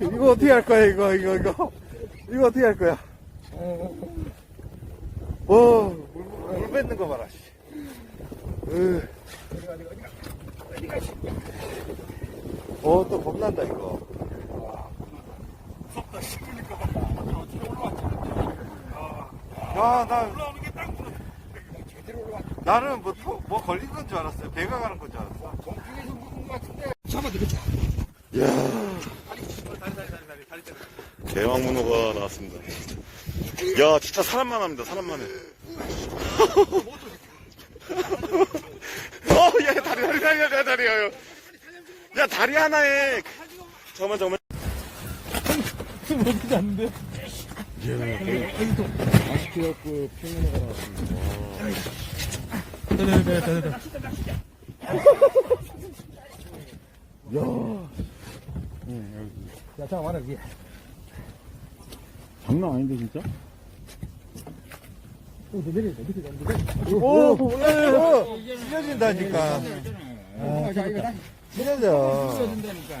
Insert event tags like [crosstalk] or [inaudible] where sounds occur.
이거 어떻게 할 거야, 이거, 이거, 이거. 이거 어떻게 할 거야? 와, 물, 물 뱉는 거 봐라, 씨. 으. 어, 또 겁난다, 이거. 야, 나, 나는 뭐, 토- 뭐 걸린 건 줄 알았어요. 배가 가는 건 줄 알았어. 공중에서 묵은 것 같은데. 잡아들겠다. 대왕 문어가 나왔습니다. 야, 진짜 사람만 합니다. 사람만 해. [laughs] 어, 야, 다리, 다리, 다리, 다리, 다리, 야, 야, 다리 하나에. 잠깐만, 잠깐만. 어떻게 잤는데? 맛있게 갖고 피문어가 나왔습니다. 됐다, 됐다, 됐다. 야, 자, 와라, 위에. 장난 아닌데, 진짜? 어, 내려야 밑에 내려. 오, 오, 찢어진다니까. 아, 자, 이거 다 찢어져. 찢어진다니까.